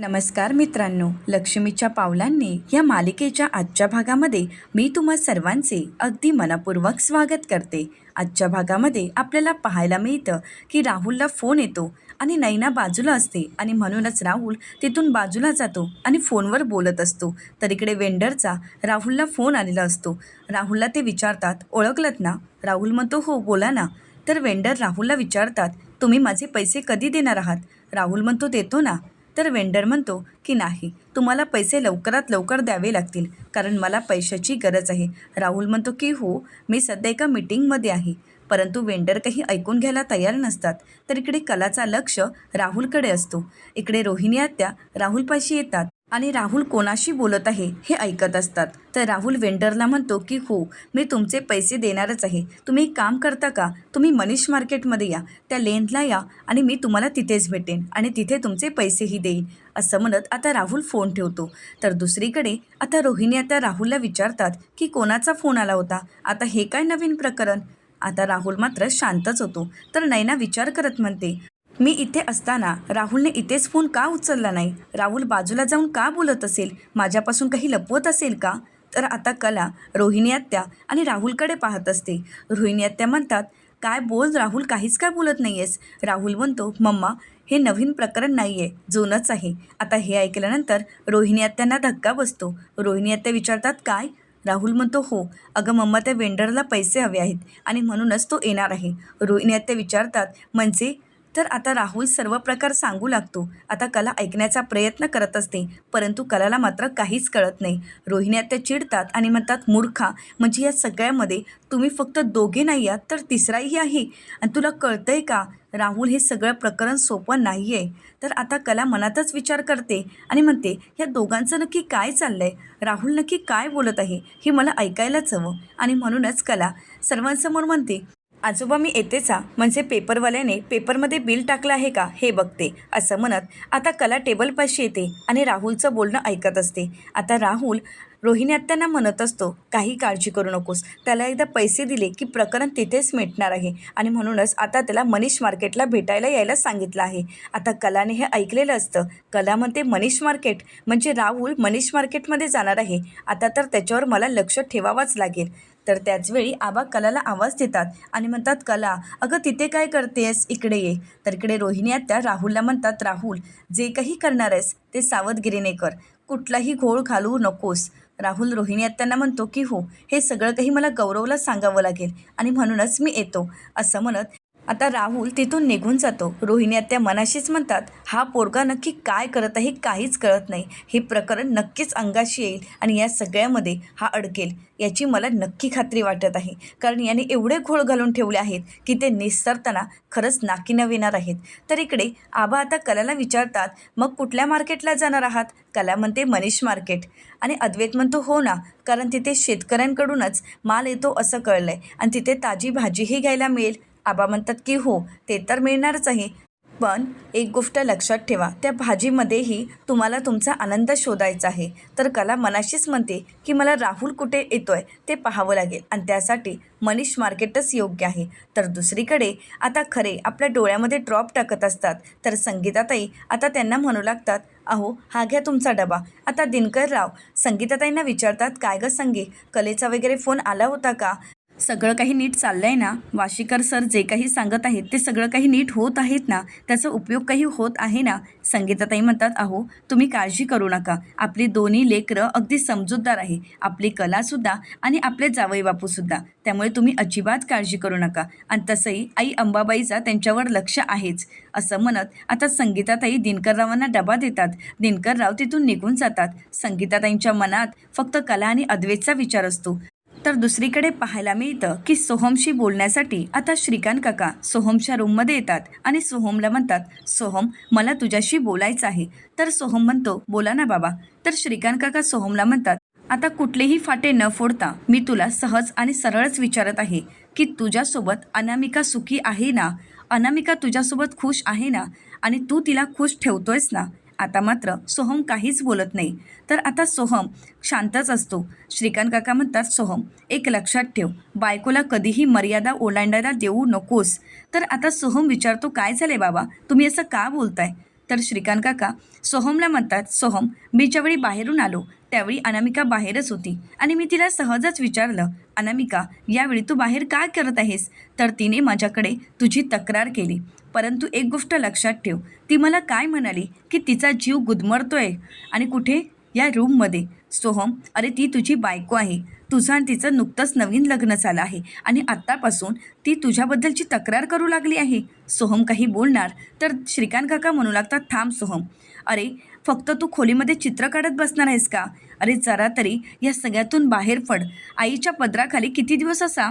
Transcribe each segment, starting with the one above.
नमस्कार मित्रांनो लक्ष्मीच्या पावलांनी या मालिकेच्या आजच्या भागामध्ये मी तुम्हा सर्वांचे अगदी मनपूर्वक स्वागत करते. आजच्या भागामध्ये आपल्याला पाहायला मिळतं की राहुलला फोन येतो आणि नैना बाजूला असते आणि म्हणूनच राहुल तिथून बाजूला जातो आणि फोनवर बोलत असतो. तर इकडे वेंडरचा राहुलला फोन आलेला असतो. राहुलला ते विचारतात ओळखलत ना? राहुल म्हणतो हो बोला ना. तर वेंडर राहुलला विचारतात तुम्ही माझे पैसे कधी देणार आहात? राहुल म्हणतो देतो ना. तर वेंडर म्हणतो की नाही तुम्हाला पैसे लवकरात लवकर द्यावे लागतील कारण मला पैशाची गरज आहे. राहुल म्हणतो की हो मी सध्या एका मीटिंगमध्ये आहे. परंतु वेंडर काही ऐकून घ्यायला तयार नसतात. तर इकडे कलाचा लक्ष राहुलकडे असतो. इकडे रोहिणी आत्या राहुलपाशी येतात. आणि राहुल कोणाशी बोलत आहे हे ऐकत असतात. तर राहुल वेंडरला म्हणतो की हो मी तुमचे पैसे देणारच आहे. तुम्ही एक काम करता का? तुम्ही मनीष मार्केटमध्ये या त्या लेनला या आणि मी तुम्हाला तिथेच भेटेन आणि तिथे तुमचे पैसेही देईन असं म्हणत आता राहुल फोन ठेवतो. तर दुसरीकडे आता रोहिणी आता राहुलला विचारतात की कोणाचा फोन आला होता? आता हे काय नवीन प्रकरण? आता राहुल मात्र शांतच होतो. तर नैना विचार करत म्हणते मी इथे असताना राहुलने इथेच फोन का उचलला नाही? राहुल बाजूला जाऊन का बोलत असेल? माझ्यापासून काही लपवत असेल का? तर आता कला रोहिणी आत्या आणि राहुलकडे पाहत असते. रोहिणी आत्या म्हणतात काय बोल राहुल काहीच काय बोलत नाही आहेस राहुल म्हणतो मम्मा हे नवीन प्रकरण नाही आहे जुनंच आहे. आता हे ऐकल्यानंतर रोहिणी आत्यांना धक्का बसतो. रोहिणी आत्या विचारतात काय? राहुल म्हणतो हो अगं मम्मा त्या वेंडरला पैसे हवे आहेत आणि म्हणूनच तो येणार आहे. रोहिणी आत्या विचारतात म्हणजे तर आता राहुल सर्व प्रकार सांगू लागतो. आता कला ऐकण्याचा प्रयत्न करत असते परंतु कलाला मात्र काहीच कळत नाही. रोहिणी त्या चिडतात आणि म्हणतात मूर्खा म्हणजे या सगळ्यामध्ये तुम्ही फक्त दोघे नाही आहात तर तिसराही आहे. आणि तुला कळतंय का? राहुल हे सगळं प्रकरण सोपं नाही आहे तर आता कला मनातच विचार करते आणि म्हणते ह्या दोघांचं नक्की काय चाललं आहे राहुल नक्की काय बोलत आहे? हे मला ऐकायलाच हवं. आणि म्हणूनच कला सर्वांसमोर म्हणते आजोबा मी येतेच म्हणजे पेपरवाल्याने पेपरमध्ये बिल टाकलं आहे का हे बघते असं म्हणत आता कला टेबलपाशी येते आणि राहुलचं बोलणं ऐकत असते. आता राहुल रोहिणी आत्यांना म्हणत असतो काही काळजी करू नकोस. त्याला एकदा पैसे दिले की प्रकरण तिथेच मिटणार आहे. आणि म्हणूनच आता त्याला मनीष मार्केटला भेटायला यायला सांगितलं आहे. आता कलाने हे ऐकलेलं असतं कला म्हणते मनीष मार्केट? म्हणजे राहुल मनीष मार्केटमध्ये जाणार आहे. आता तर त्याच्यावर मला लक्ष ठेवावंच लागेल. तर त्याचवेळी आबा कलाला आवाज देतात आणि म्हणतात कला अगं तिथे काय करतेस इकडे ये. तर इकडे रोहिणी आत्या राहुलला म्हणतात राहुल जे काही करणार आहेस ते सावधगिरीने कर. कुठलाही घोळ घालू नकोस. राहुल रोहिणी आत्यांना म्हणतो की हो हे सगळं काही मला गौरवला सांगावं लागेल आणि म्हणूनच मी येतो. असं म्हणत आता राहुल तिथून निघून जातो. रोहिणी आत्या मनाशीच म्हणतात हा पोरगा नक्की काय करत आहे काहीच कळत नाही. हे प्रकरण नक्कीच अंगाशी येईल आणि या सगळ्यामध्ये हा अडकेल. याची मला नक्की खात्री वाटत आहे. कारण याने एवढे घोळ घालून ठेवले आहेत की ते निसरताना खरंच नाकीनं येणार आहेत. तर इकडे आबा आता कलाला विचारतात मग कुठल्या मार्केटला जाणार आहात? कला म्हणते मनीष मार्केट. आणि अद्वैत म्हणतो हो ना. कारण तिथे शेतकऱ्यांकडूनच माल येतो असं कळलं आहे आणि तिथे ताजी भाजीही घ्यायला मिळेल. आबा म्हणतात की हो ते तर मिळणारच आहे पण एक गोष्ट लक्षात ठेवा त्या भाजीमध्येही तुम्हाला तुमचा आनंद शोधायचा आहे. तर कला मनाशीच म्हणते की मला राहुल कुठे येतो आहे ते पाहावं लागेल आणि त्यासाठी मनीष मार्केटच योग्य आहे. तर दुसरीकडे आता खरे आपल्या डोळ्यामध्ये ड्रॉप टाकत असतात. तर संगीताताई आता त्यांना म्हणू लागतात अहो हा घ्या तुमचा डबा. आता दिनकर राव संगीताताईंना विचारतात काय गं संगी कलेचा वगैरे फोन आला होता का? सगळं काही नीट चाललं आहे ना? वाशीकर सर जे काही सांगत आहेत ते सगळं काही नीट होत आहेत ना? त्याचा उपयोग काही होत आहे ना? संगीताताई म्हणतात अहो तुम्ही काळजी करू नका. आपली दोन्ही लेकरं अगदी समजूतदार आहे. आपली कलासुद्धा आणि आपले जावई बापूसुद्धा त्यामुळे तुम्ही अजिबात काळजी करू नका. आणि तसंही आई अंबाबाईचा त्यांच्यावर लक्ष आहेच. असं म्हणत आता संगीताताई दिनकररावांना डबा देतात. दिनकरराव तिथून निघून जातात. संगीताताईंच्या मनात फक्त कला आणि अद्वेतचा विचार असतो. तर दुसरीकडे पाहायला मिळतं की सोहमशी बोलण्यासाठी आता श्रीकांत काका सोहमच्या रूममध्ये येतात आणि सोहमला म्हणतात सोहम मला तुझ्याशी बोलायचं आहे. तर सोहम म्हणतो बोला ना बाबा. तर श्रीकांत काका सोहमला म्हणतात आता कुठलेही फाटे न फोडता मी तुला सहज आणि सरळच विचारत आहे की तुझ्यासोबत अनामिका सुखी आहे ना? अनामिका तुझ्यासोबत खुश आहे ना? आणि तू तिला खुश ठेवतोयस ना? आता मात्र सोहम काहीच बोलत नाही. तर आता सोहम शांतच असतो. श्रीकांत काका म्हणतात सोहम एक लक्षात ठेव. बायकोला कधीही मर्यादा ओलांडायला देऊ नकोस. तर आता सोहम विचारतो काय झाले बाबा? तुम्ही असं का बोलताय? तर श्रीकांत काका सोहमला म्हणतात सोहम मी ज्यावेळी बाहेरून आलो त्यावेळी अनामिका बाहेरच होती आणि मी तिला सहजच विचारलं अनामिका यावेळी तू बाहेर काय करत आहेस? तर तिने माझ्याकडे तुझी तक्रार केली. परंतु एक गोष्ट लक्षात ठेव. ती मला काय म्हणाली? की तिचा जीव गुदमरतोय. आणि कुठे? या रूममध्ये. सोहम अरे ती तुझी बायको आहे. तुझं आणि तिचं नुकतंच नवीन लग्न झालं आहे. आणि आत्तापासून ती तुझ्याबद्दलची तक्रार करू लागली आहे. सोहम काही बोलणार तर श्रीकांत काका म्हणू लागतात थांब सोहम. अरे फक्त तू खोलीमध्ये चित्र काढत बसणार आहेस का? अरे जरा तरी या सगळ्यातून बाहेर पड. आईच्या पदराखाली किती दिवस असा?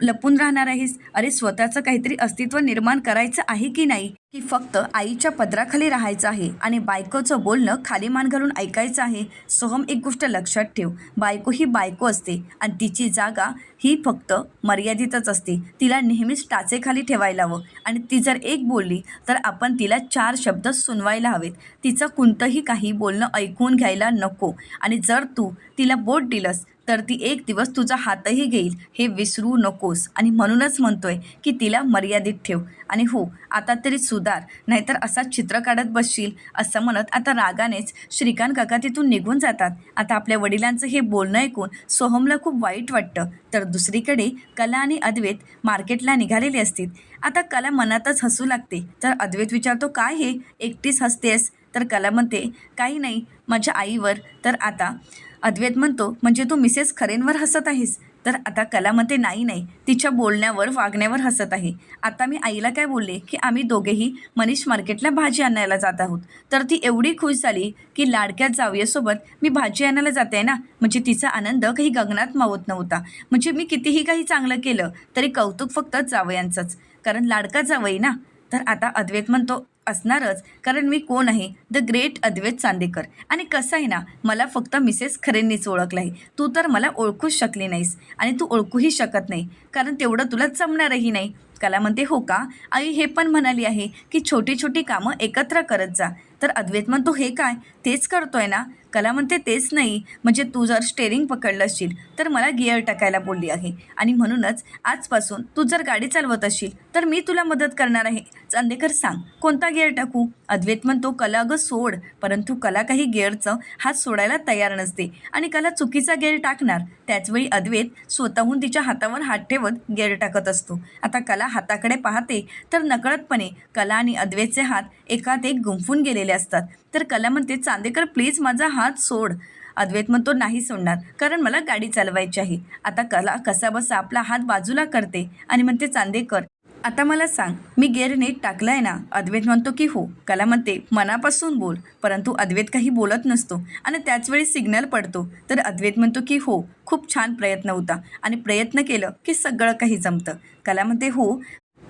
लपून राहणार आहेस? अरे स्वतःचं काहीतरी अस्तित्व निर्माण करायचं आहे की नाही? की फक्त आईच्या पदराखाली राहायचं आहे आणि बायकोचं बोलणं खाली मान घालून ऐकायचं आहे सोहम एक गोष्ट लक्षात ठेव. बायको ही बायको असते आणि तिची जागा ही फक्त मर्यादितच असते. तिला नेहमीच टाचेखाली ठेवायला हवं. आणि ती जर एक बोलली तर आपण तिला चार शब्द सुनवायला हवेत. तिचं कोणतंही काही बोलणं ऐकून घ्यायला नको. आणि जर तू तिला बोट दिलंस तर ती एक दिवस तुझा हातही घेईल. हे विसरू नकोस. आणि म्हणूनच म्हणतोय की तिला मर्यादित ठेव. आणि हो आता तरी सु सुधार. नाहीतर असा चित्र काढत बसशील असं म्हणत आता रागानेच श्रीकांत काका तिथून निघून जातात. आता आपल्या वडिलांचं हे बोलणं ऐकून सोहमला खूप वाईट वाटतं. तर दुसरीकडे कला आणि अद्वैत मार्केटला निघालेले असतील. आता कला मनातच हसू लागते. तर अद्वैत विचारतो काय हे? एकटीच हसतेस तर कला म्हणते काही नाही. माझ्या आईवर. तर आता अद्वैत म्हणतो म्हणजे तू मिसेस खरेंवर हसत आहेस? तर आता कलामध्ये नाही नाही. तिच्या बोलण्यावर वागण्यावर हसत आहे. आता मी आईला काय बोलले? की आम्ही दोघेही मनीष मार्केटला भाजी आणायला जात आहोत. तर ती एवढी खुश झाली की लाडक्या जावयासोबत मी भाजी आणायला जाते ना? म्हणजे तिचा आनंद काही गगनात मावत नव्हता. म्हणजे मी कितीही काही चांगलं केलं तरी कौतुक फक्त जावयांचंच. कारण लाडका जावई ना? तर आता अद्वैत म्हणतो असणारच. कारण मी कोण आहे? The great Advait Chandekar. आणि कसं आहे ना मला फक्त मिसेस खरेंनीच ओळखलं आहे तू तर मला ओळखूच शकली नाहीस. आणि तू ओळखूही शकत नाही. कारण तेवढं तुला जमणारही नाही. कला म्हणते हो का? आई हे पण म्हणाली आहे की छोटी छोटी कामं एकत्र करत जा. तर अद्वैत म्हणतो हे काय? तेच करतोय ना? कला म्हणते तेच नाही. म्हणजे तू जर स्टेरिंग पकडलं असशील तर मला गिअर टाकायला बोलली आहे. आणि म्हणूनच आजपासून तू जर गाडी चालवत असशील तर मी तुला मदत करणार आहे. चांदेकर सांग कोणता गिअर टाकू? अद्वैत म्हणतो कला अगं सोड. परंतु कला काही गिअरचं हात सोडायला तयार नसते. आणि कला चुकीचा गिअर टाकणार. त्याचवेळी अद्वैत स्वतःहून तिच्या हातावर हात ठेवत गिअर टाकत असतो. आता कला हाताकडे पाहते तर नकळतपणे कला आणि अद्वैतचे हात एकात एक गुंफून गेलेले असतात. तर कला म्हणते चांदेकर प्लीज माझा हात सोड. अद्वैत म्हणतो नाही सोडणार कारण मला गाडी चालवायची आहे. आता कला कसा बसा आपला हात बाजूला करते. आणि म्हणते चांदेकर आता मला सांग मी गेअर नीट टाकलाय आहे ना? अद्वैत म्हणतो की हो. कला म्हणते मनापासून बोल. परंतु अद्वैत काही बोलत नसतो आणि त्याचवेळी सिग्नल पडतो. तर अद्वैत म्हणतो की हो खूप छान प्रयत्न होता आणि प्रयत्न केलं की सगळं काही जमतं. कला म्हणते हो.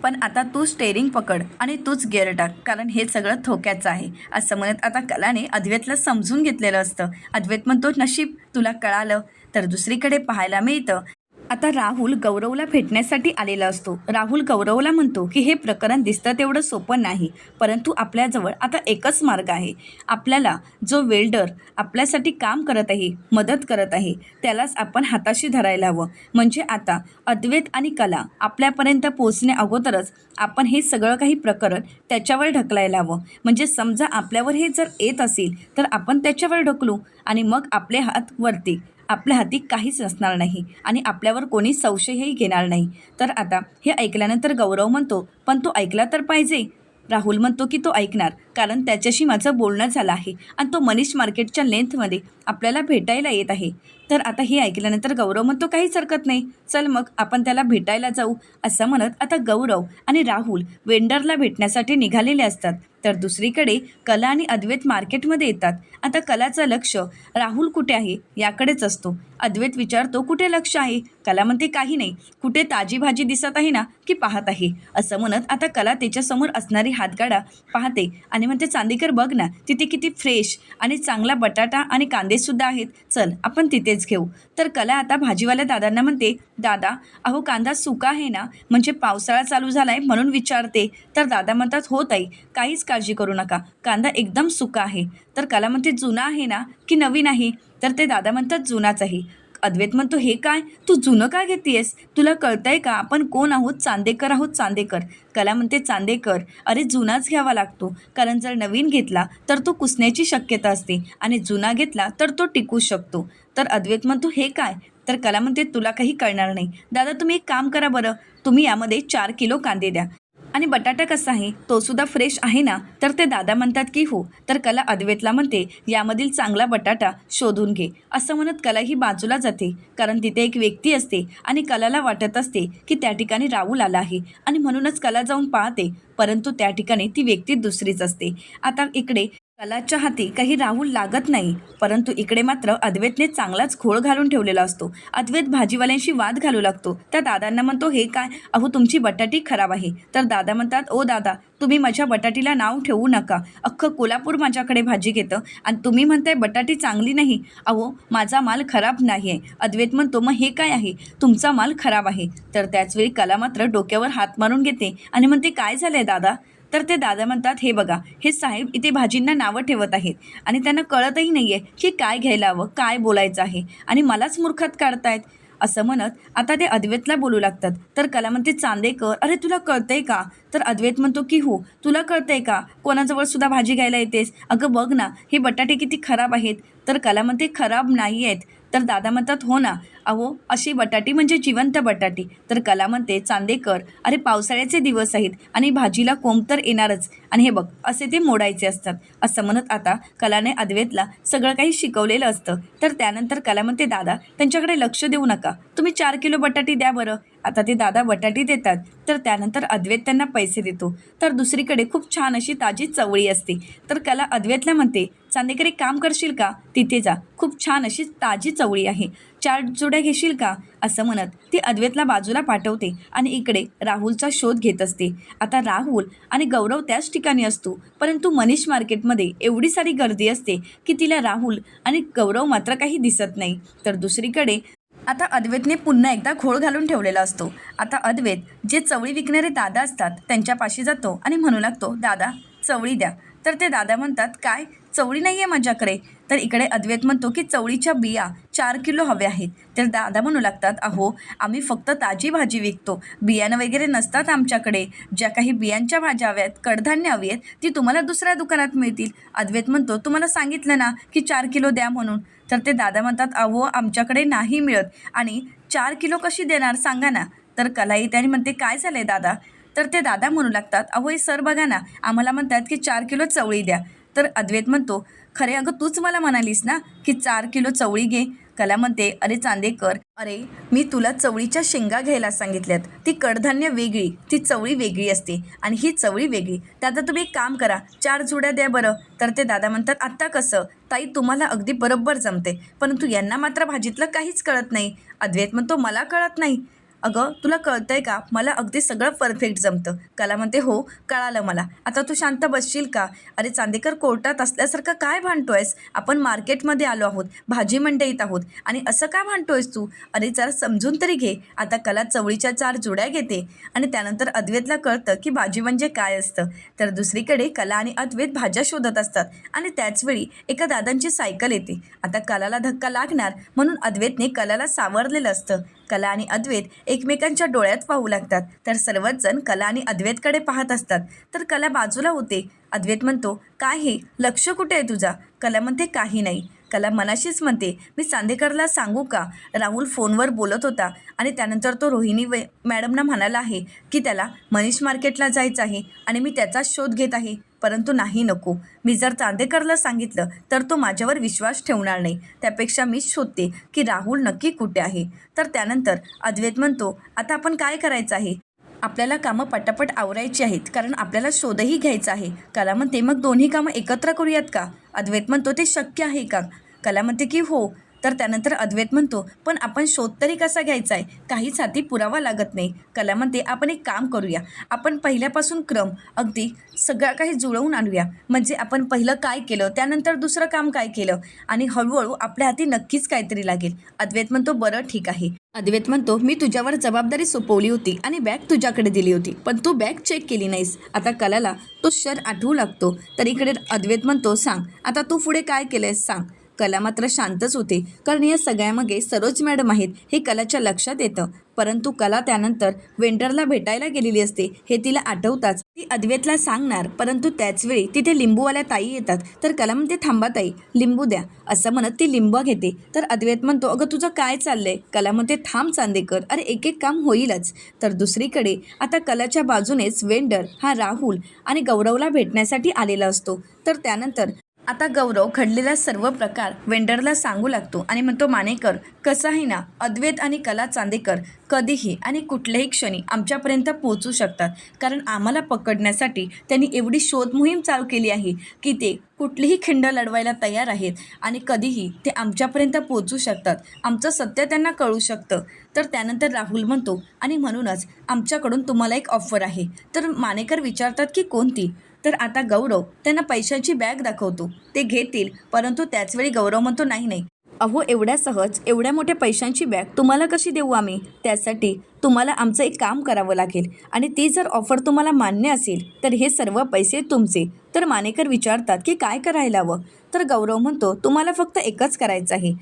पण आता तू स्टेरिंग पकड आणि तूच गिअर टाक कारण हे सगळं धोक्याचं आहे. असं म्हणत आता कलाने अद्वैतला समजून घेतलेलं असतं. अद्वैत म्हणतो नशीब तुला कळालं. तर दुसरीकडे पाहायला मिळतं आता राहुल गौरवला भेटण्यासाठी आलेला असतो. राहुल गौरवला म्हणतो की हे प्रकरण दिसतं तेवढं सोपं नाही परंतु आपल्याजवळ आता एकच मार्ग आहे. आपल्याला जो वेल्डर आपल्यासाठी काम करत आहे मदत करत आहे त्यालाच आपण हाताशी धरायला हवं. म्हणजे आता अद्वैत आणि कला आपल्यापर्यंत पोचण्या अगोदरच आपण हे सगळं काही प्रकरण त्याच्यावर ढकलायला हवं. म्हणजे समजा आपल्यावर हे जर येत असेल तर आपण त्याच्यावर ढकलू आणि मग आपले हात वरती आपल्या हाती काहीच नसणार नाही आणि आपल्यावर कोणी संशयही घेणार नाही. तर आता हे ऐकल्यानंतर गौरव म्हणतो पण तो ऐकला तर पाहिजे. राहुल म्हणतो की तो ऐकणार कारण त्याच्याशी माझं बोलणं झालं आहे आणि तो मनीष मार्केटच्या लेंथमध्ये आपल्याला भेटायला येत आहे. तर आता हे ऐकल्यानंतर गौरव म्हणतो काहीच हरकत नाही. चल मग आपण त्याला भेटायला जाऊ. असं म्हणत आता गौरव आणि राहुल वेंडरला भेटण्यासाठी निघालेले असतात. तर दुसरीकडे कला आणि अद्वैत मार्केटमध्ये येतात. आता कलाचं लक्ष राहुल कुठे आहे? याकडेच असतो. अद्वैत विचारतो कुठे लक्ष आहे कला म्हणते काही नाही. कुठे ताजी भाजी दिसत आहे ना की पाहत आहे असं म्हणत आता कला त्याच्यासमोर असणारी हातगाडा पाहते आणि म्हणते चांदीकर बघ ना तिथे किती फ्रेश आणि चांगला बटाटा आणि कांदेसुद्धा आहेत. चल आपण तिथेच घेऊ तर कला आता भाजीवाल्या दादांना म्हणते दादा अहो कांदा सुका आहे ना म्हणजे पावसाळा चालू झाला आहे म्हणून विचारते तर दादा म्हणतात हो ताई काहीच काळजी करू नका. कांदा एकदम सुका आहे. तर कला म्हणते जुना आहे ना की नवीन आहे तर ते दादा म्हणतात जुनाच आहे. अद्वैत म्हणतो हे काय? तू जुनं का घेतेयस? तुला कळतंय का? आपण कोण आहोत? चांदेकर आहोत चांदेकर. कला म्हणते चांदेकर अरे जुनाच घ्यावा लागतो. कारण जर नवीन घेतला तर तो कुसण्याची शक्यता असते. आणि जुना घेतला तर तो टिकू शकतो. तर अद्वैत म्हणतो हे काय? तर कला म्हणते तुला काही कळणार नाही. दादा तुम्ही एक काम करा बरं. तुम्ही यामध्ये चार किलो कांदे द्या. आणि बटाटा कसा आहे तो सुद्धा फ्रेश आहे ना? तर ते दादा म्हणतात की हो. तर कला अद्वैतला म्हणते यामधील चांगला बटाटा शोधून घे. असं म्हणत कला ही बाजूला जाते. कारण तिथे एक व्यक्ती असते आणि कलाला वाटत असते की त्या ठिकाणी राहुल आला आहे आणि म्हणूनच कला जाऊन पाहते. परंतु त्या ठिकाणी ती व्यक्ती दुसरीच असते. आता इकडे कलाच्या हाती काही राहुल लागत नाही परंतु इकडे मात्र अद्वैतने चांगलाच घोळ घालून ठेवलेला असतो. अद्वैत भाजीवाल्यांशी वाद घालू लागतो. त्या दादांना म्हणतो हे काय? अहो तुमची बटाटी खराब आहे. तर दादा म्हणतात ओ दादा तुम्ही माझ्या बटाटीला नाव ठेवू नका. अख्खं कोल्हापूर माझ्याकडे भाजी घेतं आणि तुम्ही म्हणताय बटाटी चांगली नाही. अहो माझा माल खराब नाही आहे अद्वैत म्हणतो मग हे काय आहे? तुमचा माल खराब आहे. तर त्याचवेळी कला मात्र डोक्यावर हात मारून घेते आणि म्हणते काय झालं आहे दादा? तर ते दादा म्हणतात हे बघा हे साहेब इथे भाजींना नावं ठेवत आहेत आणि त्यांना कळतही नाही आहे की काय घ्यायला हवं काय बोलायचं आहे आणि मलाच मूर्खात काढतायत. असं म्हणत आता ते अद्वैतला बोलू लागतात. तर कला म्हणते चांदेकर अरे तुला कळतंय का? तर अद्वैत म्हणतो की हो तुला कळतंय का? कोणाजवळ सुद्धा भाजी घ्यायला येतेस? अगं बघ ना हे बटाटे किती खराब आहेत. तर कला म्हणते खराब नाही आहेत तर दादा म्हणतात हो ना. अहो अशी बटाटी म्हणजे जिवंत बटाटी. तर कला म्हणते चांदेकर अरे पावसाळ्याचे दिवस आहेत आणि भाजीला कोंब तर येणारच. आणि हे बघ असे ते मोडायचे असतात. असं म्हणत आता कलाने अद्वैतला सगळं काही शिकवलेलं असतं. तर त्यानंतर कला म्हणते दादा त्यांच्याकडे लक्ष देऊ नका. तुम्ही चार किलो बटाटी द्या बरं. आता ते दादा बटाटी देतात. तर त्यानंतर अद्वैत त्यांना पैसे देतो. तर दुसरीकडे खूप छान अशी ताजी चवळी असते. तर कला अद्वैतला म्हणते चांदेकर एक काम करशील का? तिथे जा. खूप छान अशी ताजी चवळी आहे. चार जोड्या घेशील का? असं म्हणत ती अद्वैतला बाजूला पाठवते आणि इकडे राहुलचा शोध घेत असते. आता राहुल आणि गौरव त्याच ठिकाणी असतो. परंतु मनीष मार्केटमध्ये एवढी सारी गर्दी असते की तिला राहुल आणि गौरव मात्र काही दिसत नाही. तर दुसरीकडे आता अद्वैतने पुन्हा एकदा घोळ घालून ठेवलेला असतो. आता अद्वैत जे चवळी विकणारे दादा असतात त्यांच्यापाशी जातो आणि म्हणू लागतो दादा चवळी द्या. तर ते दादा म्हणतात काय? चवळी नाही आहे माझ्याकडे. तर इकडे अद्वैत म्हणतो की चवळीच्या बिया चार किलो हव्या आहेत. तर दादा म्हणू लागतात अहो आम्ही फक्त ताजी भाजी विकतो. बियाणं वगैरे नसतात आमच्याकडे. ज्या काही बियांच्या भाज्या हव्यात कडधान्य हवी आहेत ती तुम्हाला दुसऱ्या दुकानात मिळतील. अद्वैत म्हणतो तुम्हाला सांगितलं ना की चार किलो द्या म्हणून. तर ते दादा म्हणतात अहो आमच्याकडे नाही मिळत. आणि चार किलो कशी देणार सांगा ना. तर कलाई त्याने म्हणते काय झालं आहे दादा? तर ते दादा म्हणू लागतात अहो हे सर बघा ना आम्हाला म्हणतात की चार किलो चवळी द्या. तर अद्वैत म्हणतो खरे अगं तूच मला म्हणालीस ना की चार किलो चवळी घे. कला म्हणते अरे चांदेकर अरे मी तुला चवळीच्या शेंगा घ्यायला सांगितल्यात. ती कडधान्य वेगळी ती चवळी वेगळी असते आणि ही चवळी वेगळी. त्यात तुम्ही एक काम करा चार जुड्या द्या बरं. तर ते दादा म्हणतात आत्ता कसं? ताई तुम्हाला अगदी बरोबर जमते परंतु यांना मात्र भाजीतलं काहीच कळत नाही. अद्वैत म्हणतो मला कळत नाही. अगं तुला कळतंय का? मला अगदी सगळं परफेक्ट जमतं. कला म्हणते हो कळालं मला. आता तू शांत बसशील का? अरे चांदेकर कोर्टात असल्यासारखं काय भांडतोयस? आपण मार्केटमध्ये आलो आहोत भाजी मंडईत आहोत. आणि असं का भांडतोयस तू? अरे जरा समजून तरी घे. आता कला चवळीच्या चार जुड्या घेते. आणि त्यानंतर अद्वैतला कळतं की भाजी म्हणजे काय असतं. तर दुसरीकडे कला आणि अद्वैत भाज्या शोधत असतात. आणि त्याचवेळी एका दादांची सायकल येते. आता कलाला धक्का लागणार म्हणून अद्वैतने कलाला सावरलेलं असतं. कला आणि अद्वैत एकमेकांच्या डोळ्यात पाहू लागतात. तर सर्वच जण कला आणि अद्वैतकडे पाहत असतात. तर कला बाजूला होते. अद्वैत म्हणतो काय हे? लक्ष कुठे आहे तुझा? कला म्हणते काही नाही. कला मनाशीच म्हणते मी चांदेकरला सांगू का? राहुल फोनवर बोलत होता आणि त्यानंतर तो रोहिणी वे मॅडमना म्हणाला आहे की त्याला मनीष मार्केटला जायचं आहे आणि मी त्याचा शोध घेत आहे. परंतु नाही नको. मी जर चांदेकरला सांगितलं तर तो माझ्यावर विश्वास ठेवणार नाही. त्यापेक्षा मीच शोधते की राहुल नक्की कुठे आहे. तर त्यानंतर अद्वैत म्हणतो आता आपण काय करायचं आहे? आपल्याला कामं पटापट आवरायची आहेत कारण आपल्याला शोधही घ्यायचा आहे. कला म्हणते मग दोन्ही कामं एकत्र करूयात का? अद्वैत म्हणतो ते शक्य आहे का? कला म्हणते की हो. तर त्यानंतर अद्वैत म्हणतो पण आपण शोध तरी कसा घ्यायचा आहे काहीच हाती पुरावा लागत नाही. कला म्हणते आपण एक काम करूया. आपण पहिल्यापासून क्रम अगदी सगळं काही जुळवून आणूया. म्हणजे आपण पहिलं काय केलं त्यानंतर दुसरं काम काय केलं? आणि हळूहळू आपल्या हाती नक्कीच काहीतरी लागेल. अद्वैत म्हणतो बरं ठीक आहे. अद्वैत म्हणतो मी तुझ्यावर जबाबदारी सोपवली होती आणि बॅग तुझ्याकडे दिली होती पण तू बॅग चेक केली नाहीस. आता कलाला तो शर आठवू लागतो. तर इकडे अद्वैत म्हणतो सांग आता तू पुढे काय केलंयस? सांग. कला मात्र शांतच होते. कारण या सगळ्यामागे सरोज मॅडम आहेत हे कलाच्या लक्षात येतं. परंतु कला त्यानंतर वेंडरला भेटायला गेलेली असते हे तिला आठवताच. ती अद्वैतला सांगणार परंतु त्याचवेळी तिथे लिंबूवाल्या ताई येतात. तर कला म्हणते थांबा ताई लिंबू द्या. असं म्हणत ती लिंबू घेते. तर अद्वैत म्हणतो अगं तुझं काय चाललंय? कला म्हणते थांब चांदेकर अरे एक एक काम होईलच. तर दुसरीकडे आता कलाच्या बाजूनेच वेंडर हा राहुल आणि गौरवला भेटण्यासाठी आलेला असतो. तर त्यानंतर आता गौरव घडलेला सर्व प्रकार वेंडरला सांगू लागतो आणि म्हणतो मानेकर कसं आहे ना? अद्वैत आणि कला चांदेकर कधीही आणि कुठल्याही क्षणी आमच्यापर्यंत पोहोचू शकतात. कारण आम्हाला पकडण्यासाठी त्यांनी एवढी शोध मोहीम चालू केली आहे की ते कुठलीही खिंड लढवायला तयार आहेत आणि कधीही ते आमच्यापर्यंत पोहोचू शकतात. आमचं सत्य त्यांना कळू शकतं. तर त्यानंतर राहुल म्हणतो आणि म्हणूनच आमच्याकडून तुम्हाला एक ऑफर आहे. तर मानेकर विचारतात की कोणती? तर आता गौरव त्यांना पैशांची बॅग दाखवतो. ते घेतील परंतु त्याचवेळी गौरव म्हणतो नाही नाही. अहो एवढ्या सहज एवढ्या मोठ्या पैशांची बॅग तुम्हाला कशी देऊ आम्ही? त्यासाठी तुम्हाला आमचं एक काम करावं लागेल. आणि ती जर ऑफर तुम्हाला मान्य असेल तर हे सर्व पैसे तुमचे. तर मानेकर विचारतात की काय करायला हवं? तर गौरव म्हणतो तुम्हाला फक्त एकच करायचं आहे.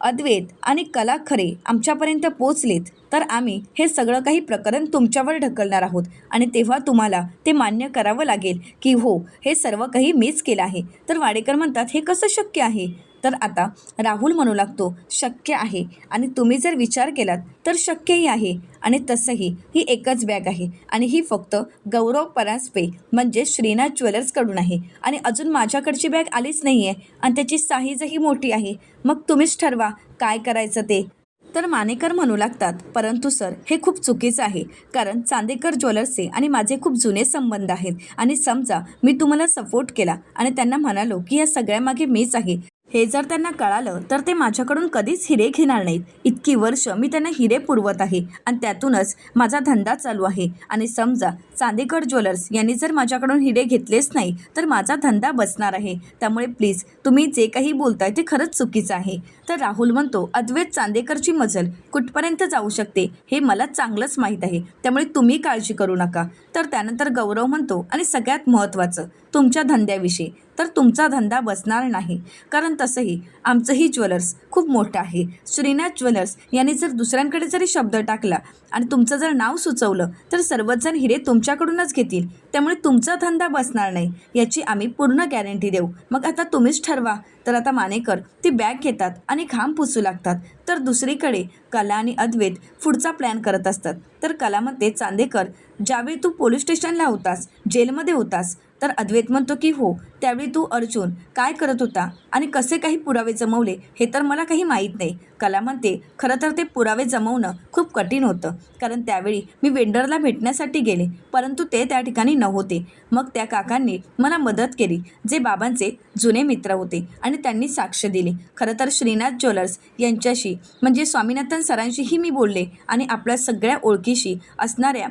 अद्वैत आणि कला खरे आमच्यापर्यंत पोचलेत. तर आम्ही हे सगळं काही प्रकरण तुमच्यावर ढकलणार आहोत. आणि तेव्हा तुम्हाला ते मान्य करावं लागेल की हो हे सर्व काही मीच केलं आहे. तर वाडेकर म्हणतात हे कसं शक्य आहे? तर आता राहुल म्हणू लागतो शक्य आहे. आणि तुम्ही जर विचार केलात तर शक्यही आहे. आणि तसंही ही एकच बॅग आहे. आणि ही फक्त गौरव परांजपे म्हणजे श्रीनाथ ज्वेलर्सकडून आहे. आणि अजून माझ्याकडची बॅग आलीच नाही आहे आणि त्याची साईजही मोठी आहे. मग तुम्हीच ठरवा काय करायचं ते. तर मानेकर म्हणू लागतात. परंतु सर हे खूप चुकीचं आहे. कारण चांदेकर ज्वेलर्सचे आणि माझे खूप जुने संबंध आहेत. आणि समजा मी तुम्हाला सपोर्ट केला आणि त्यांना म्हणालो की या सगळ्यामागे मीच आहे. हे जर त्यांना कळालं तर ते माझ्याकडून कधीच हिरे घेणार नाहीत. इतकी वर्ष मी त्यांना हिरे पुरवत आहे आणि त्यातूनच माझा धंदा चालू आहे. आणि समजा चांदेकर ज्वेलर्स यांनी जर माझ्याकडून हिरे घेतलेच नाही तर माझा धंदा बसणार आहे. त्यामुळे प्लीज तुम्ही जे काही बोलताय ते खरंच चुकीचं आहे. तर राहुल म्हणतो अद्वैत चांदेकरची मजल कुठपर्यंत जाऊ शकते? हे मला चांगलंच माहीत आहे. त्यामुळे तुम्ही काळजी करू नका. तर त्यानंतर गौरव म्हणतो आणि सगळ्यात महत्त्वाचं तुमच्या धंद्याविषयी. तर तुमचा धंदा बसणार नाही. कारण तसंही आमचंही ज्वेलर्स खूप मोठं आहे. श्रीनाथ ज्वेलर्स यांनी जर दुसऱ्यांकडे जरी शब्द टाकला आणि तुमचं जर नाव सुचवलं तर सर्वजण हिरे तुमच्याकडूनच घेतील. त्यामुळे तुमचा धंदा बसणार नाही. याची आम्ही पूर्ण गॅरंटी देऊ. मग आता तुम्हीच ठरवा. तर आता मानेकर ती बॅग घेतात आणि घाम पुसू लागतात. तर दुसरीकडे कला आणि अद्वैत पुढचा प्लॅन करत असतात. तर कलामध्ये चांदेकर ज्यावेळी तू पोलीस स्टेशनला होतास जेलमध्ये होतास तर अद्वैत म्हणतो की हो त्यावेळी तू अर्जुन काय करत होता आणि कसे काही पुरावे जमवले हे तर मला काही माहीत नाही. कला म्हणते खरं तर ते पुरावे जमवणं खूप कठीण होतं. कारण त्यावेळी मी वेंडरला भेटण्यासाठी गेले परंतु ते त्या ठिकाणी नव्हते. मग त्या काकांनी मला मदत केली जे बाबांचे जुने मित्र होते आणि त्यांनी साक्ष दिली. खरं तर श्रीनाथ ज्वेलर्स यांच्याशी म्हणजे स्वामीनाथन सरांशीही मी बोलले आणि आपल्या सगळ्या ओळखीशी असणाऱ्या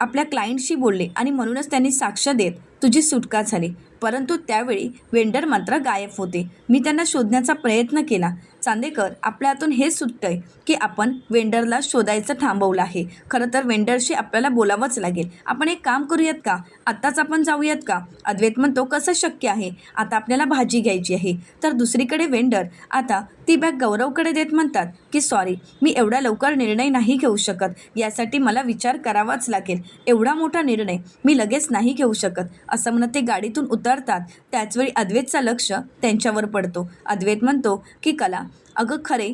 आपल्या क्लायंटशी बोलले आणि म्हणूनच त्यांनी साक्ष देत तुझी सुटका झाली. परंतु त्यावेळी वेंडर मात्र गायब होते. मी त्यांना शोधण्याचा प्रयत्न केला. चांदेकर आपल्यातून हे सुटतंय की आपण वेंडरला शोधायचं थांबवलं आहे. खरं तर वेंडरशी आपल्याला बोलावंच लागेल. आपण एक काम करूयात का? आत्ताच आपण जाऊयात का? अद्वैत म्हणतो कसं शक्य आहे? आता आपल्याला भाजी घ्यायची आहे. तर दुसरीकडे वेंडर आता ती बॅग गौरवकडे देत म्हणतात की सॉरी मी एवढा लवकर निर्णय नाही घेऊ शकत. यासाठी मला विचार करावाच लागेल. एवढा मोठा निर्णय मी लगेच नाही घेऊ शकत. असं म्हणत ते गाडीतून उतरतात. त्याचवेळी अद्वैतचा लक्ष त्यांच्यावर पडतो. अद्वैत म्हणतो की कला अगं खरे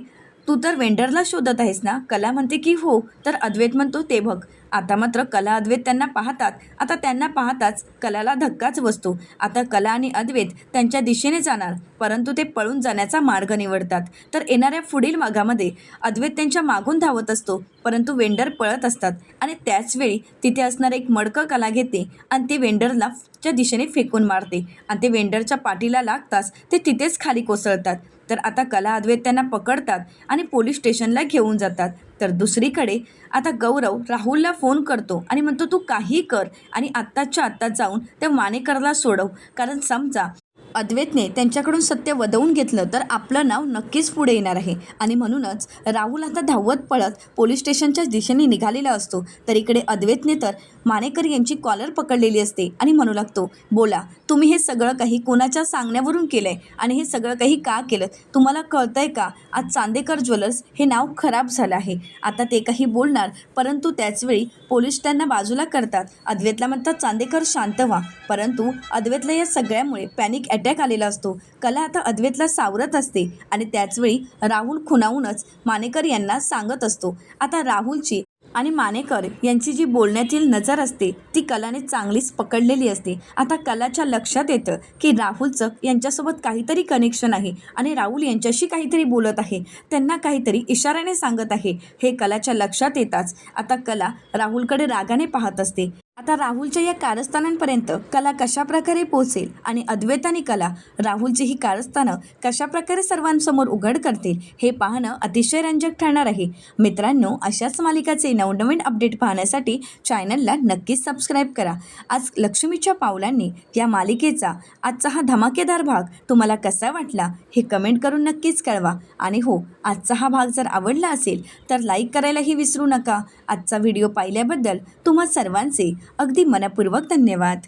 तू तर वेंडरला शोधत आहेस ना? कला म्हणते की हो तर अद्वैत म्हणतो ते बघ. आता मात्र कला अद्वैत त्यांना पाहतात. आता त्यांना पाहताच कलाला धक्काच बसतो. आता कला आणि अद्वैत त्यांच्या दिशेने जाणार परंतु ते पळून जाण्याचा मार्ग निवडतात. तर येणाऱ्या पुढील मागामध्ये अद्वैत त्यांच्या मागून धावत असतो परंतु वेंडर पळत असतात आणि त्याचवेळी तिथे असणारं एक मडकं कला घेते आणि ते वेंडरला च्या दिशेने फेकून मारते. आणि ते वेंडरच्या पाठीला लागताच ते तिथेच खाली कोसळतात. तर आता कला अद्वैत त्यांना पकडतात आणि पोलीस स्टेशनला घेऊन जातात. तर दुसरीकडे आता गौरव राहुलला फोन करतो आणि म्हणतो तू काही कर आणि आत्ताच्या आत्ता जाऊन त्या मानेकरला सोडव. कारण समजा अद्वैतने त्यांच्याकडून सत्य वदवून घेतलं तर आपलं नाव नक्कीच पुढे येणार आहे. आणि म्हणूनच राहुल आता धावत पळत पोलीस स्टेशनच्या दिशेने निघालेला असतो. तर इकडे अद्वैतने तर मानेकर यांची कॉलर पकडलेली असते आणि म्हणू लागतो बोला तुम्ही हे सगळं काही कोणाच्या सांगण्यावरून केलं आहे आणि हे सगळं काही का केलं तुम्हाला कळतंय का? आज चांदेकर ज्वेलर्स हे नाव खराब झालं आहे. आता ते काही बोलणार परंतु त्याचवेळी पोलीस त्यांना बाजूला करतात. अद्वैतला म्हणतात चांदेकर शांत व्हा. परंतु अद्वैतला या सगळ्यामुळे पॅनिक अटॅक आलेला असतो. कला आता अद्वैतला सावरत असते आणि त्याचवेळी राहुल खुणावूनच मानेकर यांना सांगत असतो. आता राहुलची आणि मानेकर यांची जी बोलण्यातील नजर असते ती कलाने चांगलीच पकडलेली असते. आता कलाच्या लक्षात येतं की राहुलचं यांच्यासोबत काहीतरी कनेक्शन आहे आणि राहुल यांच्याशी काहीतरी बोलत आहे. त्यांना काहीतरी इशाऱ्याने सांगत आहे. हे कलाच्या लक्षात येताच आता कला राहुलकडे रागाने पाहत असते. आता राहुलच्या या कारस्थानांपर्यंत कला कशाप्रकारे पोहोचेल आणि अद्वैत आणि कला राहुलची ही कारस्थानं कशाप्रकारे सर्वांसमोर उघड करतील हे पाहणं अतिशय रंजक ठरणार आहे. मित्रांनो अशाच मालिकाचे नवनवीन अपडेट पाहण्यासाठी चॅनलला नक्कीच सबस्क्राईब करा. आज लक्ष्मीच्या पावलांनी या मालिकेचा आजचा हा धमाकेदार भाग तुम्हाला कसा वाटला हे कमेंट करून नक्कीच कळवा. आणि हो आजचा हा भाग जर आवडला असेल तर लाईक करायलाही विसरू नका. आजचा व्हिडिओ पाहिल्याबद्दल तुम्हा सर्वांचे अगदी मनपूर्वक धन्यवाद.